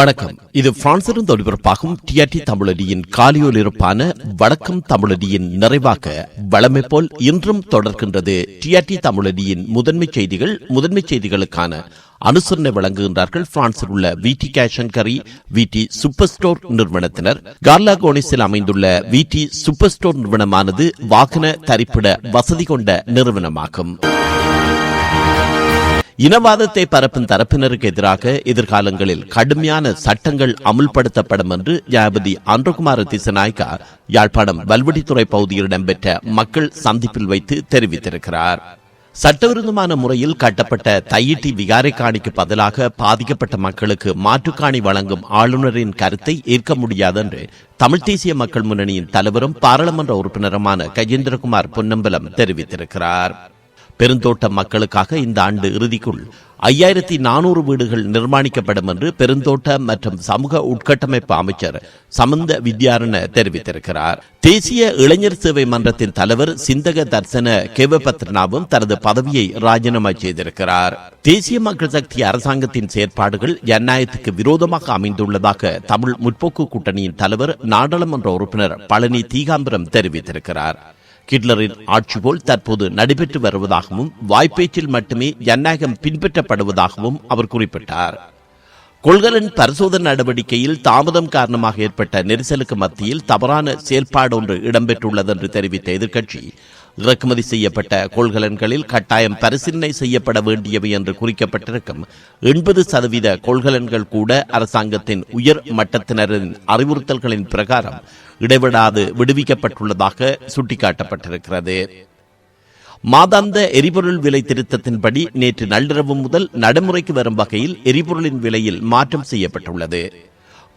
வணக்கம். இது பிரான்சிலிருந்து ஒளிபரப்பாகும் டிஆர்டி தமிழடியின் காலியொலிருப்பான வணக்கம் தமிழடியின் நிறைவாக வளமை போல் இன்றும் தொடர்கின்றது டிஆர்டி தமிழடியின் முதன்மை செய்திகள். முதன்மை செய்திகளுக்கான அனுசரணை வழங்குகின்றார்கள். பிரான்சில் உள்ள விடி கேஷன்கரி விடி சூப்பர் ஸ்டோர் நிறுவனத்தினர். கார்லா கோனிஸில் அமைந்துள்ள விடி சூப்பர் ஸ்டோர் நிறுவனமானது வாகன தரிப்பிட வசதி கொண்ட நிறுவனமாகும். இனவாதத்தை பரப்பும் தரப்பினருக்கு எதிராக எதிர்காலங்களில் கடுமையான சட்டங்கள் அமுல்படுத்தப்படும் என்று ஜனாபதி அன்றகுமார திசநாயக்கா யாழ்ப்பாணம் வல்வடித்துறை பகுதியில் இடம்பெற்ற மக்கள் சந்திப்பில் வைத்து தெரிவித்திருக்கிறார். சட்டவிரோதமான முறையில் கட்டப்பட்ட தையிட்டி விகாரை காணிக்கு பதிலாக பாதிக்கப்பட்ட மக்களுக்கு மாற்றுக்காணி வழங்கும் ஆளுநரின் கருத்தை ஏற்க முடியாது என்று தமிழ் தேசிய மக்கள் முன்னணியின் தலைவரும் பாராளுமன்ற உறுப்பினருமான கஜேந்திரகுமார் பொன்னம்பலம் தெரிவித்திருக்கிறார். பெருந்தோட்ட மக்களுக்காக இந்த ஆண்டு இறுதிக்குள் ஐயாயிரத்தி நானூறு வீடுகள் நிர்மாணிக்கப்படும் என்று பெருந்தோட்ட மற்றும் சமூக உட்கட்டமைப்பு அமைச்சர் சமந்த வித்யாரண தெரிவித்திருக்கிறார். தேசிய இளைஞர் சேவை மன்றத்தின் தலைவர் சிந்தக தர்சன கேவபத்ரனாவும் தனது பதவியை ராஜினாமா செய்திருக்கிறார். தேசிய மக்கள் சக்தி அரசாங்கத்தின் செயற்பாடுகள் ஜனநாயகத்துக்கு விரோதமாக அமைந்துள்ளதாக தமிழ் முற்போக்கு கூட்டணியின் தலைவர் நாடாளுமன்ற உறுப்பினர் பழனி தீகாம்பரம் தெரிவித்திருக்கிறார். ஹிட்லரின் ஆட்சி போல் தற்போது நடைபெற்று வருவதாகவும் வாய்ப்பேச்சில் மட்டுமே ஜனநாயகம் பின்பற்றப்படுவதாகவும் அவர் குறிப்பிட்டார். கொள்கலன் பரிசோதனை நடவடிக்கையில் தாமதம் காரணமாக ஏற்பட்ட நெரிசலுக்கு மத்தியில் தவறான செயல்பாடு ஒன்று இடம்பெற்றுள்ளது என்று தெரிவித்த எதிர்க்கட்சி இறக்குமதி செய்யப்பட்ட கொள்கலன்களில் கட்டாயம் பரிசீலனை செய்யப்பட வேண்டியவை என்று குறிக்கப்பட்டிருக்கும் எண்பது சதவீத கொள்கலன்கள் கூட அரசாங்கத்தின் உயர் மட்டத்தினரின் அறிவுறுத்தல்களின் பிரகாரம் இடைவிடாது விடுவிக்கப்பட்டுள்ளதாக சுட்டிக்காட்டப்பட்டிருக்கிறது. மாதாந்த எரிபொருள் விலை திருத்தத்தின்படி நேற்று நள்ளிரவு முதல் நடைமுறைக்கு வரும் வகையில் எரிபொருளின் விலையில் மாற்றம் செய்யப்பட்டுள்ளது.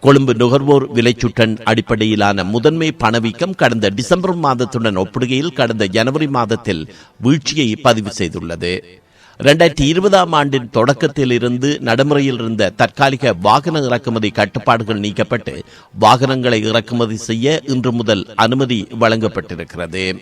கொழும்பு நுகர்வோர் விலைச்சுட்டன் அடிப்படையிலான முதன்மை பணவீக்கம் கடந்த டிசம்பர் மாதத்துடன் ஒப்பிடுகையில் கடந்த ஜனவரி மாதத்தில் வீழ்ச்சியை பதிவு செய்துள்ளது. இரண்டாயிரத்தி இருபதாம் ஆண்டின் தொடக்கத்தில் இருந்து நடைமுறையில் இருந்த தற்காலிக வாகன இறக்குமதி கட்டுப்பாடுகள் நீக்கப்பட்டு வாகனங்களை இறக்குமதி செய்ய இன்று முதல் அனுமதி வழங்கப்பட்டிருக்கிறது.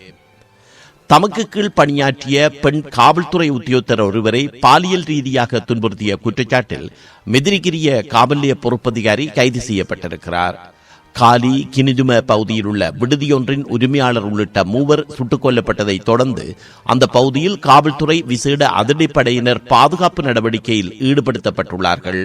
தமக்கு கீழ் பணியாற்றிய பெண் காவல்துறை உத்தியோகத்தர் ஒருவரை பாலியல் ரீதியாக துன்புறுத்திய குற்றச்சாட்டில் மெதிரிகிரிய காவல்நிலைய பொறுப்பதிகாரி கைது செய்யப்பட்டிருக்கிறார். காலி கினிதும பகுதியில் உள்ள விடுதியொன்றின் உரிமையாளர் உள்ளிட்ட மூவர் சுட்டுக் கொல்லப்பட்டதை தொடர்ந்து அந்த பகுதியில் காவல்துறை விசேட அதிரடிப்படையினர் பாதுகாப்பு நடவடிக்கையில் ஈடுபடுத்தப்பட்டுள்ளார்கள்.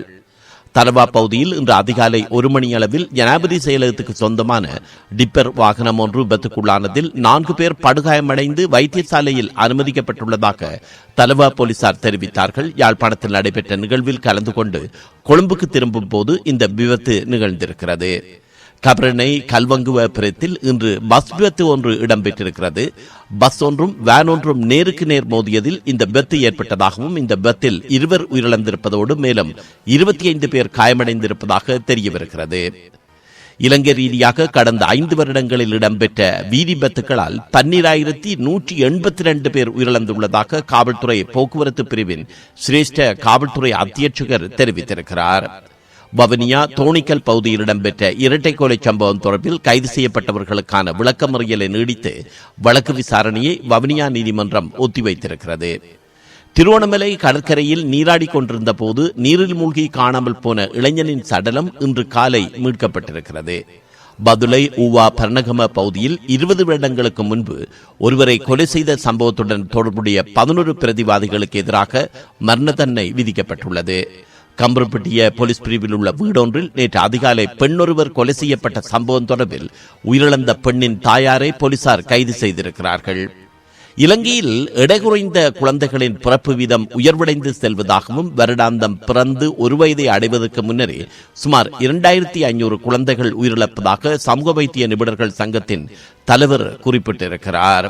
தலவா பகுதியில் இன்று அதிகாலை ஒரு மணி அளவில் ஜனாபதி செயலகத்துக்கு சொந்தமான டிப்பர் வாகனம் ஒன்று விபத்துக்குள்ளானதில் நான்கு பேர் படுகாயமடைந்து வைத்தியசாலையில் அனுமதிக்கப்பட்டுள்ளதாக தலவா போலீசார் தெரிவித்தார்கள். யாழ்ப்பாணத்தில் நடைபெற்ற நிகழ்வில் கலந்து கொண்டு கொழும்புக்கு திரும்பும் போது இந்த விபத்து நிகழ்ந்திருக்கிறது. கபரணை கல்வங்குவ புறத்தில் இன்று பஸ் விபத்து ஒன்று இடம்பெற்றிருக்கிறது. பஸ் ஒன்றும் வேன் ஒன்றும் நேருக்கு நேர் மோதியதில் இந்த விபத்து ஏற்பட்டதாகவும் இந்த விபத்தில் இருவர் உயிரிழந்திருப்பதோடு மேலும் இருபத்தி ஐந்து பேர் காயமடைந்திருப்பதாக தெரியவிருக்கிறது இலங்கை ரீதியாக கடந்த ஐந்து வருடங்களில் இடம்பெற்ற வீதி விபத்துகளால் பன்னிராயிரத்தி நூற்றி எண்பத்தி ரெண்டு பேர் உயிரிழந்துள்ளதாக காவல்துறை போக்குவரத்து பிரிவின் சிரேஷ்ட காவல்துறை அத்தியட்சகர் தெரிவித்திருக்கிறார். வவனியா தோணிக்கல் பகுதியில் இடம்பெற்ற இரட்டை கொலை சம்பவம் தொடர்பில் கைது செய்யப்பட்டவர்களுக்கான விளக்கமறியலை நீடித்து வழக்கு விசாரணையை வவனியா நீதிமன்றம் ஒத்திவைத்திருக்கிறது. திருவோணமலை கடற்கரையில் நீராடி கொண்டிருந்த போது நீரில் மூழ்கி காணாமல் போன இளைஞனின் சடலம் இன்று காலை மீட்கப்பட்டிருக்கிறது. பதுளை ஊவா பர்ணகம பகுதியில் இருபது வருடங்களுக்கு முன்பு ஒருவரை கொலை செய்த சம்பவத்துடன் தொடர்புடைய பதினொரு பிரதிவாதிகளுக்கு எதிராக மரண தண்டனை விதிக்கப்பட்டுள்ளது. கம்பரப்பட்டிய போலீஸ் பிரிவில் உள்ள வீடொன்றில் நேற்று அதிகாலை பெண்ணொருவர் கொலை செய்யப்பட்ட சம்பவம் தொடர்பில் உயிரிழந்த பெண்ணின் தாயாரை போலீசார் கைது செய்திருக்கிறார்கள். இலங்கையில் எடைகுறைந்த குழந்தைகளின் பிறப்பு வீதம் உயர்வடைந்து செல்வதாகவும் வருடாந்தம் பிறந்து ஒரு வயதை அடைவதற்கு முன்னரே சுமார் இரண்டாயிரத்தி ஐநூறு குழந்தைகள் உயிரிழப்பதாக சமூக வைத்திய நிபுணர்கள் சங்கத்தின் தலைவர் குறிப்பிட்டிருக்கிறார்.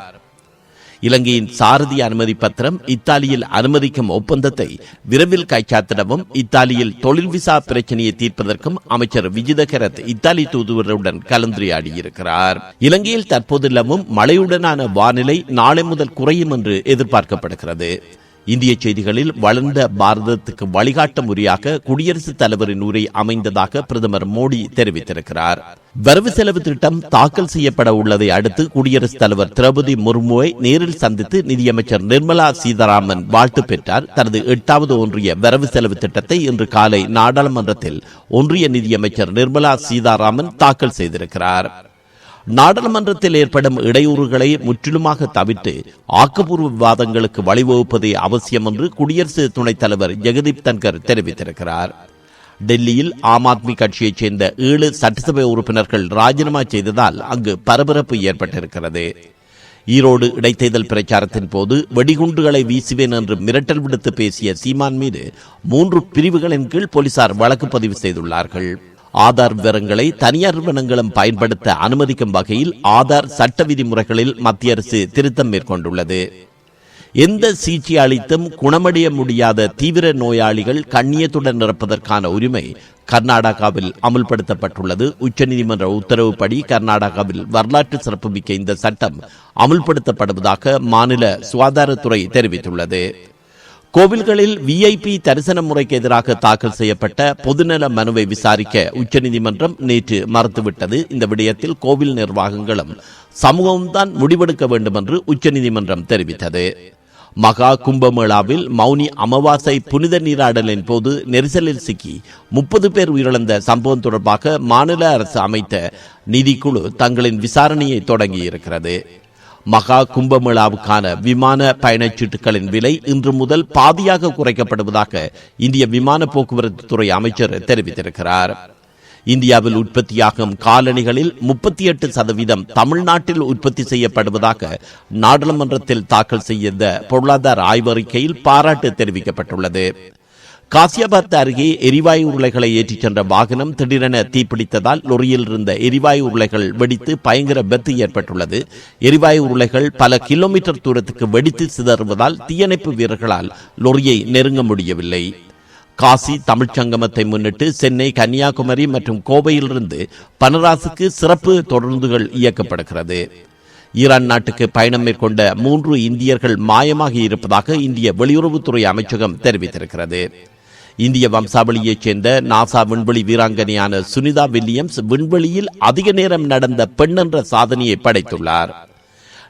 இலங்கையின் சாரதி அனுமதி பத்திரம் இத்தாலியில் அனுமதிக்கும் ஒப்பந்தத்தை விரைவில் கைச்சாத்திடவும் இத்தாலியில் தொழில் விசா பிரச்சனையை தீர்ப்பதற்கும் அமைச்சர் விஜிதகரத் இத்தாலி தூதுவருடன் கலந்துரையாடியிருக்கிறார். இலங்கையில் தற்போது நிலவும் மழையுடனான வானிலை நாளை முதல் குறையும் என்று எதிர்பார்க்கப்படுகிறது. இந்திய செய்திகளில் வளர்ந்த பாரதத்துக்கு வழிகாட்டும் உரையாக குடியரசுத் தலைவரின் உரை அமைந்ததாக பிரதமர் மோடி தெரிவித்திருக்கிறார். வரவு செலவு திட்டம் தாக்கல் செய்யப்பட உள்ளதை அடுத்து குடியரசுத் தலைவர் திரௌபதி முர்முவை நேரில் சந்தித்து நிதியமைச்சர் நிர்மலா சீதாராமன் வாழ்த்து பெற்றார். தனது எட்டாவது ஒன்றிய வரவு செலவு திட்டத்தை இன்று காலை நாடாளுமன்றத்தில் ஒன்றிய நிதியமைச்சர் நிர்மலா சீதாராமன் தாக்கல் செய்திருக்கிறார். நாடாளுமன்றத்தில் ஏற்படும் இடையூறுகளை முற்றிலுமாக தவிர்த்து ஆக்கப்பூர்வ விவாதங்களுக்கு வழிவகுப்பதே அவசியம் என்று குடியரசு துணைத் தலைவர் ஜெகதீப் தன்கர் தெரிவித்திருக்கிறார். டெல்லியில் ஆம் ஆத்மி கட்சியைச் சேர்ந்த ஏழு சட்டசபை உறுப்பினர்கள் ராஜினாமா செய்ததால் அங்கு பரபரப்பு ஏற்பட்டிருக்கிறது. ஈரோடு இடைத்தேர்தல் பிரச்சாரத்தின் போது வெடிகுண்டுகளை வீசுவேன் என்று மிரட்டல் விடுத்து பேசிய சீமான் மீது மூன்று பிரிவுகளின் கீழ் போலீசார் வழக்கு பதிவு செய்துள்ளார்கள். ஆதார் விவரங்களை தனியார் நிறுவனங்களும் பயன்படுத்த அனுமதிக்கும் வகையில் ஆதார் சட்ட விதிமுறைகளில் மத்திய அரசு திருத்தம் மேற்கொண்டுள்ளது. எந்த சிகிச்சை அளித்தும் குணமடைய முடியாத தீவிர நோயாளிகள் கண்ணியத்துடன் இருப்பதற்கான உரிமை கர்நாடகாவில் அமுல்படுத்தப்பட்டுள்ளது. உச்சநீதிமன்ற உத்தரவுப்படி கர்நாடகாவில் வரலாற்று சிறப்புமிக்க இந்த சட்டம் அமுல்படுத்தப்படுவதாக மாநில சுகாதாரத்துறை தெரிவித்துள்ளது. கோவில்களில் விஐபி தரிசன முறைக்கு எதிராக தாக்கல் செய்யப்பட்ட பொதுநல மனுவை விசாரிக்க உச்சநீதிமன்றம் நேற்று மறுத்துவிட்டது. இந்த விடயத்தில் கோவில் நிர்வாகங்களும் சமூகம்தான் முடிவெடுக்க வேண்டும் என்று உச்சநீதிமன்றம் தெரிவித்தது. மகா கும்பமேளாவில் மௌனி அமாவாசை புனித நீராடலின் போது நெரிசலில் சிக்கி முப்பது பேர் உயிரிழந்த சம்பவம் தொடர்பாக மாநில அரசு அமைத்த நிதிக்குழு தங்களின் விசாரணையை தொடங்கியிருக்கிறது. மகா கும்பமேளாவுக்கான விமான பயணச்சீட்டுகளின் விலை இன்று முதல் பாதியாக குறைக்கப்படுவதாக இந்திய விமான போக்குவரத்து துறை அமைச்சர் தெரிவித்திருக்கிறார். இந்தியாவில் உற்பத்தியாகும் காலணிகளில் முப்பத்தி எட்டு சதவீதம் தமிழ்நாட்டில் உற்பத்தி செய்யப்படுவதாக நாடாளுமன்றத்தில் தாக்கல் செய்த பொருளாதார ஆய்வறிக்கையில் பாராட்டு தெரிவிக்கப்பட்டுள்ளது. காசியாபாத் அருகே எரிவாயு உருளைகளை ஏற்றிச் சென்ற வாகனம் திடீரென தீப்பிடித்ததால் லொரியில் இருந்த எரிவாயு உருளைகள் வெடித்து பயங்கர பெத்து ஏற்பட்டுள்ளது. எரிவாயு உருளைகள் பல கிலோமீட்டர் தூரத்துக்கு வெடித்து சிதறுவதால் தீயணைப்பு வீரர்களால் லொரியை நெருங்க முடியவில்லை. காசி தமிழ்ச்சங்கமத்தை முன்னிட்டு சென்னை கன்னியாகுமரி மற்றும் கோவையிலிருந்து பனராசுக்கு சிறப்பு தொடர்ந்துகள் இயக்கப்படுகிறது. ஈரான் நாட்டுக்கு பயணம் மேற்கொண்ட மூன்று இந்தியர்கள் மாயமாகி இருப்பதாக இந்திய வெளியுறவுத்துறை அமைச்சகம் தெரிவித்திருக்கிறது. இந்திய வம்சாவளியைச் சேர்ந்த நாசா விண்வெளி வீராங்கனையான சுனிதா வில்லியம்ஸ் விண்வெளியில் அதிக நேரம் நடந்த பெண் என்ற சாதனையை படைத்துள்ளார்.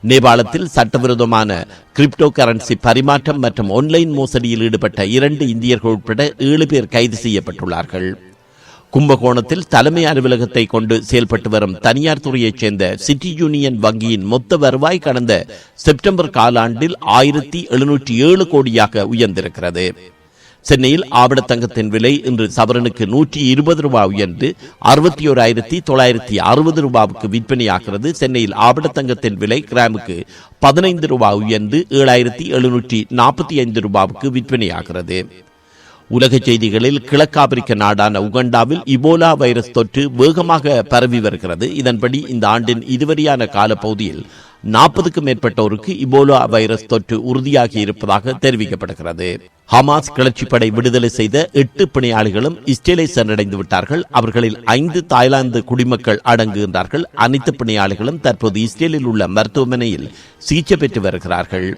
நேபாளத்தில் சட்டவிரோதமான கிரிப்டோ கரன்சி பரிமாற்றம் மற்றும் ஆன்லைன் மோசடியில் ஈடுபட்ட இரண்டு இந்தியர்கள் உட்பட ஏழு பேர் கைது செய்யப்பட்டுள்ளார்கள். கும்பகோணத்தில் தலைமை அலுவலகத்தை கொண்டு செயல்பட்டு வரும் தனியார் துறையைச் சேர்ந்த சிட்டி யூனியன் வங்கியின் மொத்த வருவாய் கடந்த செப்டம்பர் காலாண்டில் ஆயிரத்தி எழுநூற்றி ஏழு கோடியாக உயர்ந்திருக்கிறது. சென்னையில் ஆபடத்தங்கத்தின் விலை இன்று சவரனுக்கு நூற்றி இருபது ரூபாய் உயர்ந்து அறுபத்தி ஓராயிரத்தி தொள்ளாயிரத்தி அறுபது ரூபாவுக்கு விற்பனையாகிறது. சென்னையில் ஆபடத்தங்கத்தின் விலை கிராமுக்கு பதினைந்து ரூபாய் உயர்ந்து ஏழாயிரத்தி எழுநூற்றி நாற்பத்தி ஐந்து ரூபாவுக்கு விற்பனையாகிறது. உலக செய்திகளில் கிழக்காப்பிரிக்க நாடான உகண்டாவில் இபோலா வைரஸ் தொற்று வேகமாக பரவி வருகிறது. இதன்படி இந்த ஆண்டின் இதுவரையான காலப்பகுதியில் நாற்பதுக்கும் மேற்பட்டோருக்கு இபோலா வைரஸ் தொற்று உறுதியாகி இருப்பதாக தெரிவிக்கப்படுகிறது. ஹமாஸ் கிளர்ச்சிப்படை விடுதலை செய்த எட்டு பணியாளிகளும் இஸ்ரேலை சென்றடைந்து விட்டார்கள். அவர்களில் ஐந்து தாய்லாந்து குடிமக்கள் அடங்குகின்றார்கள் அனைத்து பணியாளிகளும் தற்போது இஸ்ரேலில் உள்ள மருத்துவமனையில் சிகிச்சை பெற்று வருகிறார்கள்.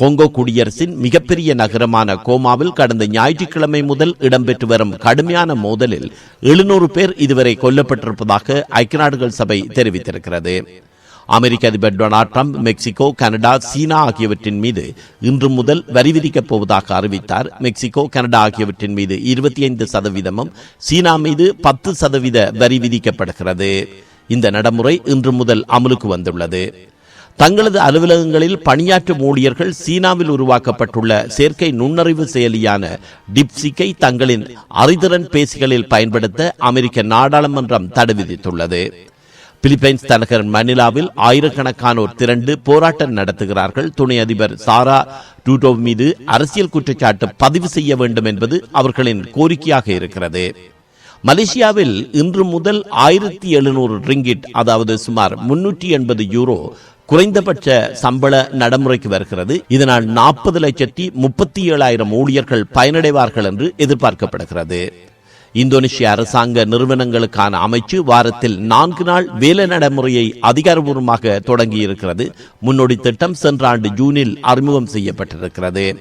கொங்கோ குடியரசின் மிகப்பெரிய நகரமான கோமாவில் கடந்த ஞாயிற்றுக்கிழமை முதல் இடம்பெற்று வரும் கடுமையான மோதலில் எழுநூறு பேர் இதுவரை கொல்லப்பட்டிருப்பதாக ஐக்கிய நாடுகள் சபை தெரிவித்திருக்கிறது. அமெரிக்க அதிபர் டொனால்ட் ட்ரம்ப் மெக்சிகோ கனடா சீனா ஆகியவற்றின் மீது இன்று முதல் வரி விதிக்கப் போவதாக அறிவித்தார். மெக்சிகோ கனடா ஆகியவற்றின் மீது இருபத்தி ஐந்து சதவீதமும் சீனா மீது பத்து சதவீத வரி விதிக்கப்படுகிறது. இந்த நடைமுறை இன்று முதல் அமலுக்கு வந்துள்ளது. தங்களது அலுவலகங்களில் பணியாற்றும் ஊழியர்கள் சீனாவில் உருவாக்கப்பட்டுள்ள செயற்கை நுண்ணறிவு செயலியான டிப்சிக்கை தங்களின் அறிதிறன் பேசிகளில் பயன்படுத்த அமெரிக்க நாடாளுமன்றம் தடை விதித்துள்ளது. பிலிப்பைன்ஸ் தலைநகர் மணிலாவில் ஆயிரக்கணக்கானோர் திரண்டு போராட்டம் நடத்துகிறார்கள். துணை அதிபர் சாரா டூடோ மீது அரசியல் குற்றச்சாட்டு பதிவு செய்ய வேண்டும் என்பது அவர்களின் கோரிக்கையாக இருக்கிறது. மலேசியாவில் இன்று முதல் ஆயிரத்தி எழுநூறு ரிங்கிட் அதாவது சுமார் முன்னூற்றி எண்பது யூரோ குறைந்தபட்ச சம்பள நடைமுறைக்கு வருகிறது. இதனால் நாற்பது லட்சத்தி முப்பத்தி ஏழாயிரம் ஊழியர்கள் பயனடைவார்கள் என்று எதிர்பார்க்கப்படுகிறது. இந்தோனேஷிய அரசாங்க நிறுவனங்களுக்கான அமைச்சு வாரத்தில் நான்கு நாள் வேலை நடைமுறையை அதிகாரபூர்வமாக தொடங்கியிருக்கிறது. முன்னோடி திட்டம் சென்ற ஆண்டு ஜூனில் அறிமுகம் செய்யப்பட்டிருக்கிறது.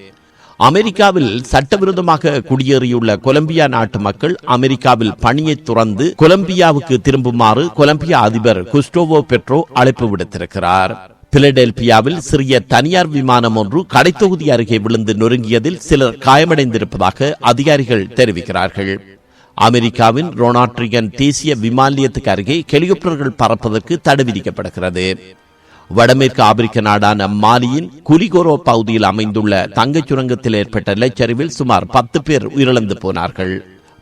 அமெரிக்காவில் சட்டவிரோதமாக குடியேறியுள்ள கொலம்பியா நாட்டு மக்கள் அமெரிக்காவில் பணியை துறந்து கொலம்பியாவுக்கு திரும்புமாறு கொலம்பியா அதிபர் குஸ்டோவோ பெட்ரோ அழைப்பு விடுத்திருக்கிறார். பிலடெல்பியாவில் சிறிய தனியார் விமானம் ஒன்று கடைத்தொகுதி அருகே விழுந்து நொறுங்கியதில் சிலர் காயமடைந்திருப்பதாக அதிகாரிகள் தெரிவிக்கிறார்கள். அமெரிக்காவின் ரொனாட்ரியன் தேசிய விமான நிலையத்துக்கு அருகே ஹெலிகாப்டர்கள் பறப்பதற்கு தடை விதிக்கப்படுகிறது. வடமேற்கு ஆப்பிரிக்க நாடான மாலியின் குலிகோரோ பகுதியில் அமைந்துள்ள தங்கச் சுரங்கத்தில் ஏற்பட்ட நிலச்சரிவில் சுமார் பத்து பேர் உயிரிழந்து போனார்கள்.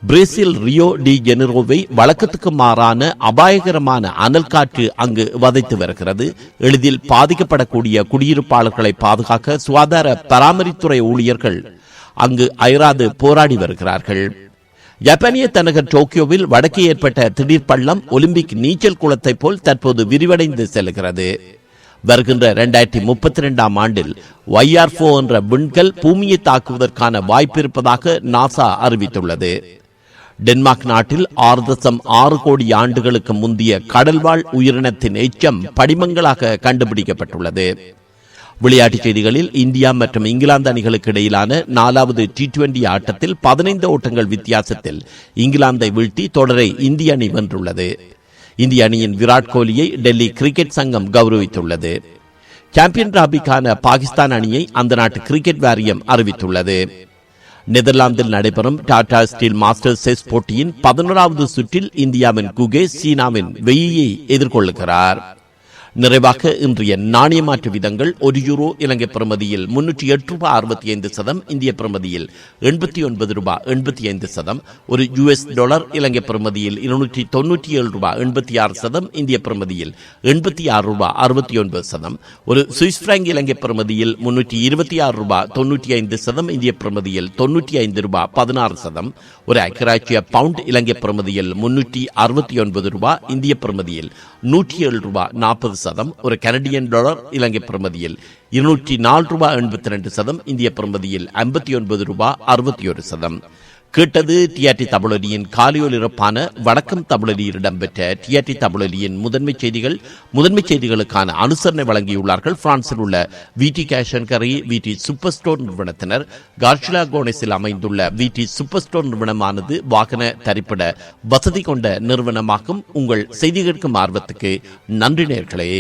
பிரேசில் ரியோ டி ஜெனரோவை வழக்கத்துக்கு மாறான அபாயகரமான அனல் காற்று அங்கு வதைத்து வருகிறது. எளிதில் பாதிக்கப்படக்கூடிய குடியிருப்பாளர்களை பாதுகாக்க சுகாதார பராமரித்துறை ஊழியர்கள் அங்கு அயராது போராடி வருகிறார்கள். ஜப்பானிய தலைநகர் டோக்கியோவில் வடக்கே ஏற்பட்ட திடீர் பள்ளம் ஒலிம்பிக் நீச்சல் குளத்தை போல் தற்போது விரிவடைந்து செல்கிறது. வருகின்ற இரண்டாயிரத்தி முப்பத்தி ரெண்டாம் ஆண்டில் ஒய்ஆர்ஃபோ என்ற விண்கல் பூமியை தாக்குவதற்கான வாய்ப்பு இருப்பதாக நாசா அறிவித்துள்ளது. டென்மார்க் நாட்டில் ஆறு தசம் ஆறு கோடி ஆண்டுகளுக்கு முந்தைய கடல்வாழ் உயிரினத்தின் எச்சம் படிமங்களாக கண்டுபிடிக்கப்பட்டுள்ளது. விளையாட்டுச் செய்திகளில் இந்தியா மற்றும் இங்கிலாந்து அணிகளுக்கு இடையிலான நாலாவது டி டுவெண்டி ஆட்டத்தில் பதினைந்து ஓட்டங்கள் வித்தியாசத்தில் இங்கிலாந்தை வீழ்த்தி தொடரை இந்திய அணி வென்றுள்ளது. இந்திய அணியின் விராட் கோலியை டெல்லி கிரிக்கெட் சங்கம் கௌரவித்துள்ளது. சாம்பியன் டிராபிக்கான பாகிஸ்தான் அணியை அந்த நாட்டு கிரிக்கெட் வாரியம் அறிவித்துள்ளது. நெதர்லாந்தில் நடைபெறும் டாடா ஸ்டீல் மாஸ்டர் செஸ் போட்டியின் பதினோராவது சுற்றில் இந்தியாவின் குகே சீனாவின் வெயியை எதிர்கொள்ளுகிறார். நிறைவாக இன்றைய நாணய மாற்று விதங்கள் ஒரு யூரோ இலங்கை பிரமதியில் முன்னூற்றி எட்டு ரூபாய் அறுபத்தி ஐந்து சதம் இந்திய பிரமதியில் எண்பத்தி ஒன்பது ரூபாய் எண்பத்தி ஐந்து சதம். ஒரு யுஎஸ் டாலர் இலங்கை பிரமதியில் இருநூற்றி தொன்னூற்றி ஏழு ரூபாய் எண்பத்தி ஆறு சதம் இந்திய பிரமதியில் எண்பத்தி ஆறு ரூபாய் அறுபத்தி ஒன்பது சதம். ஒரு சுவிஸ் பிராங்க் இலங்கை பிரமதியில் முன்னூற்றி இருபத்தி ஆறு ரூபாய் தொன்னூற்றி ஐந்து சதம் இந்திய பிரமதியில் தொன்னூற்றி ஐந்து ரூபாய் பதினாறு சதம். ஒரு ஐக்கியராட்சிய பவுண்ட் இலங்கை பிரமதியில் முன்னூற்றி அறுபத்தி ஒன்பது ரூபாய் இந்திய பிரமதியில் நூற்றி ஏழு ரூபாய் நாற்பது சதம் ஒரு கனடியன் டாலர் இலங்கை பிரமதியில். இருநூற்றி நாலு ரூபாய் எண்பத்தி ரெண்டு சதம் இந்திய பிரமதியில். ஐம்பத்தி ஒன்பது ரூபாய் அறுபத்தி ஒரு சதம். கேட்டது டிஆர்டி தமிழொலியின் காலியொலிரப்பான வடக்கம் தமிழொலியில் இடம்பெற்ற டிஆர்டி தமிழொலியின் முதன்மை செய்திகள் முதன்மை செய்திகளுக்கான அனுசரணை வழங்கியுள்ளார்கள். பிரான்சில் உள்ள விடி கேஷன் கரி விடி சூப்பர் ஸ்டோர் நிறுவனத்தினர். கார்ஷிலா கோனஸில் அமைந்துள்ள விடி சூப்பர் ஸ்டோர் நிறுவனமானது வாகன தரிப்பிட வசதி கொண்ட நிறுவனமாகும். உங்கள் செய்தி கேட்கும் ஆர்வத்துக்கு நன்றி நேர்களே.